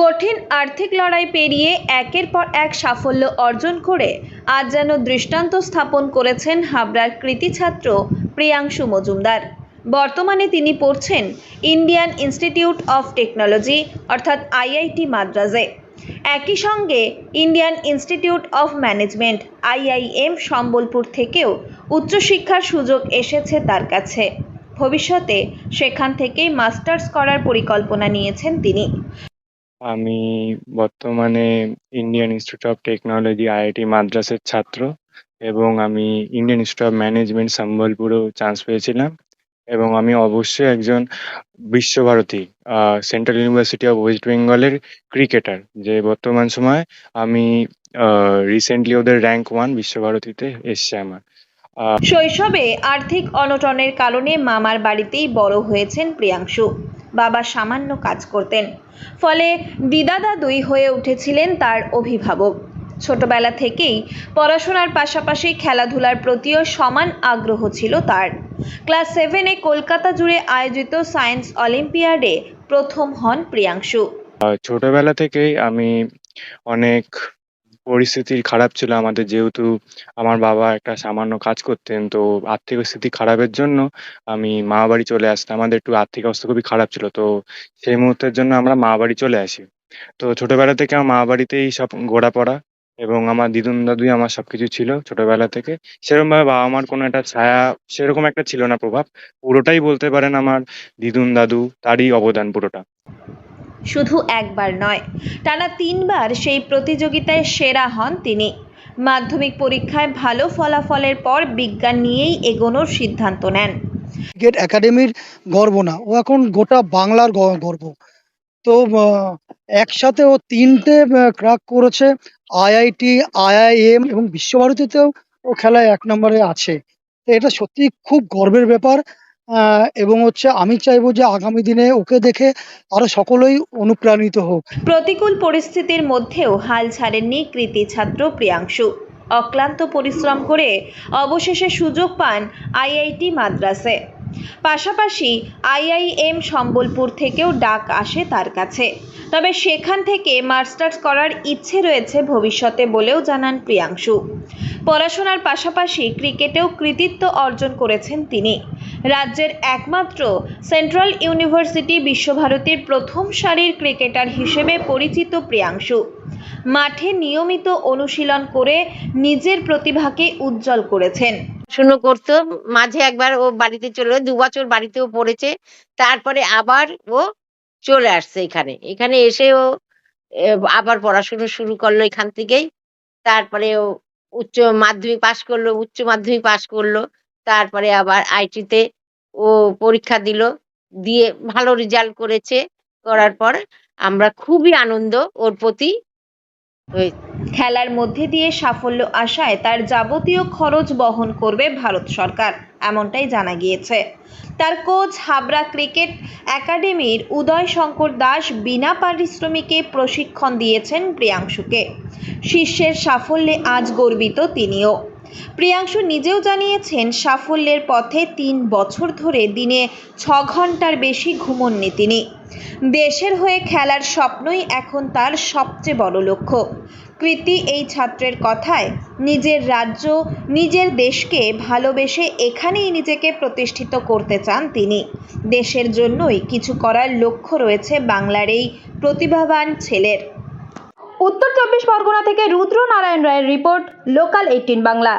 কঠিন আর্থিক লড়াই পেরিয়ে একের পর এক সাফল্য অর্জন করে আজ যেন দৃষ্টান্ত স্থাপন করেছেন হাবড়ার কৃতি ছাত্র প্রিয়াংশু মজুমদার। বর্তমানে তিনি পড়ছেন ইন্ডিয়ান ইনস্টিটিউট অফ টেকনোলজি, অর্থাৎ আইআইটি মাদ্রাজে। একই সঙ্গে Indian Institute of Management, IIM Sambalpur থেকেও উচ্চশিক্ষার সুযোগ এসেছে তার কাছে। ভবিষ্যতে সেখান থেকেই মাস্টার্স করার পরিকল্পনা নিয়েছেন তিনি। আমি বর্তমানে Indian Institute of Technology IIT মাদ্রাসের ছাত্র এবং আমি ইন্ডিয়ান ইনস্টিটিউট অফ ম্যানেজমেন্ট সম্বলপুরেও চান্স পেয়েছিলাম এবং আমি অবশ্যই একজন Visvabharati central university of west বেঙ্গলের ক্রিকেটার যে বর্তমান সময় আমি রিসেন্টলি ওদের র্যাঙ্ক ওয়ান বিশ্বভারতীতে এসছে আমার। শৈশবে আর্থিক অনটনের কারণে মামার বাড়িতেই বড় হয়েছেন প্রিয়াংশু। বাবা সামান্য কাজ করতেন। ফলে দিদা দাদুই হয়ে উঠেছিলেন তার অভিভাবক। ছোটবেলা থেকেই পড়াশোনার পাশাপাশি খেলাধুলার প্রতিও সমান আগ্রহ ছিল তার। ক্লাস সেভেনে কলকাতা জুড়ে আয়োজিত সায়েন্স অলিম্পিয়াডে প্রথম হন প্রিয়াংশু। ছোটবেলা থেকেই আমি অনেক পরিস্থিতি খারাপ ছিল আমাদের, যেহেতু আমার বাবা একটা সামান্য কাজ করতেন, তো আর্থিক স্থিতি খারাপের জন্য আমি মা বাড়ি চলে আসতাম। আমাদের একটু আর্থিক অবস্থা খুবই খারাপ ছিল, তো সেই মুহূর্তের জন্য আমরা মা বাড়ি চলে আসি। তো ছোটবেলা থেকে আমার মা বাড়িতেই সব ঘোরাপড়া এবং আমার দিদুন দাদুই আমার সবকিছু ছিল ছোটবেলা থেকে। সেরকম ভাবে বাবা মার কোনো একটা ছায়া, সেরকম একটা ছিল না প্রভাব। পুরোটাই বলতে পারেন আমার দিদুন দাদু, তারই অবদান পুরোটা। শুধু একবার নয়, টানা তিনবার সেই প্রতিযোগিতায় সেরা হন তিনি। মাধ্যমিক পরীক্ষায় ভালো ফলাফলের পর বিজ্ঞান নিয়েই এগোনোর সিদ্ধান্ত নেন। ক্রিকেট একাডেমির গর্ব না, ও এখন গোটা বাংলার গর্ব। তো একসাথে ও তিনটে ক্র্যাক করেছে, আইআইটি, আইআইএম এবং বিশ্বভারতীতেও ও খেলায় এক নম্বরে আছে। তো এটা সত্যি খুব গর্বের ব্যাপার। এবং হচ্ছে আমি চাইব যে আগামী দিনে ওকে দেখে আরও সকলেই অনুপ্রাণিত হোক। প্রতিকূল পরিস্থিতির মধ্যেও হাল ছাড়েননি কৃতি ছাত্র প্রিয়াংশু। অক্লান্ত পরিশ্রম করে অবশেষে সুযোগ পান আইআইটি মাদ্রাসে। পাশাপাশি আইআইএম সম্বলপুর থেকেও ডাক আসে তার কাছে। তবে সেখান থেকে মাস্টার্স করার ইচ্ছে রয়েছে ভবিষ্যতে বলেও জানান প্রিয়াংশু। পড়াশোনার পাশাপাশি ক্রিকেটেও কৃতিত্ব অর্জন করেছেন তিনি। রাজ্যের একমাত্র সেন্ট্রাল ইউনিভার্সিটি বিশ্বভারতীর প্রথম সারির ক্রিকেটার হিসেবে পরিচিত প্রিয়াংশু। মাঠে নিয়মিত অনুশীলন করে নিজের প্রতিভাকে উজ্জ্বল করেছেন। পড়াশুনো করতো, মাঝে একবার ও বাড়িতে চলে, দু বছর বাড়িতেও পড়েছে, তারপরে আবার ও চলে আসছে এখানে। এখানে এসে ও আবার পড়াশুনো শুরু করল এখান থেকেই। তারপরে ও উচ্চ মাধ্যমিক পাশ করল, উচ্চ মাধ্যমিক পাশ করল। তারপরে আবার আইটিতে ও পরীক্ষা দিল, দিয়ে ভালো রেজাল্ট করেছে। করার পর আমরা খুবই আনন্দ ওর প্রতি। খেলার মধ্যে দিয়ে সাফল্য আসায় তার যাবতীয় খরচ বহন করবে ভারত সরকার, এমনটাই জানা গিয়েছে। তার কোচ হাবড়া ক্রিকেট একাডেমির উদয় শঙ্কর দাস বিনা পারিশ্রমিকে প্রশিক্ষণ দিয়েছেন প্রিয়াংশুকে। শিষ্যের সাফল্যে আজ গর্বিত তিনিও। প্রিয়াংশু নিজেও জানিয়েছেন, সাফল্যের পথে তিন বছর ধরে দিনে ছ ঘণ্টার বেশি ঘুমননি তিনি। দেশের হয়ে খেলার স্বপ্নই এখন তার সবচেয়ে বড় লক্ষ্য। কৃতি এই ছাত্রের কথায়, নিজের রাজ্য, নিজের দেশকে ভালোবেসে এখানেই নিজেকে প্রতিষ্ঠিত করতে চান তিনি। দেশের জন্যই কিছু করার লক্ষ্য রয়েছে বাংলার এই প্রতিভাবান ছেলের। উত্তর চব্বিশ পরগনা থেকে রুদ্র নারায়ণ রায়ের রিপোর্ট লোকাল এইটিন বাংলা।